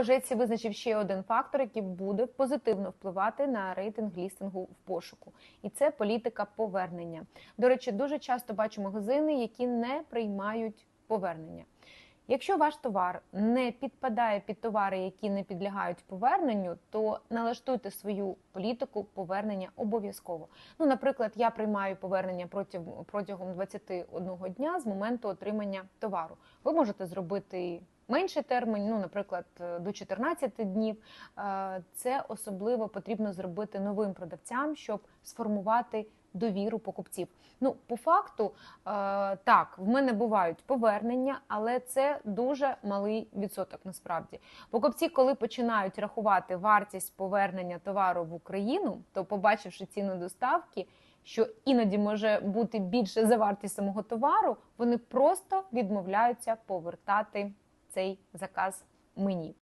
Etsy визначив ще один фактор, який буде позитивно впливати на рейтинг лістингу в пошуку, і це політика повернення. До речі, дуже часто бачу магазини, які не приймають повернення. Якщо ваш товар не підпадає під товари, які не підлягають поверненню, то налаштуйте свою політику повернення обов'язково. Ну, наприклад, я приймаю повернення протягом 21 дня з моменту отримання товару. Ви можете зробити менший термін, ну, наприклад, до 14 днів. Е, Це особливо потрібно зробити новим продавцям, щоб сформувати довіру покупців. Ну, по факту, е, так, в мене бувають повернення, але це дуже малий відсоток насправді. Покупці, коли починають рахувати вартість повернення товару в Україну, то побачивши ціну доставки, що іноді може бути більше за вартість самого товару, вони просто відмовляються повертати цей заказ мені.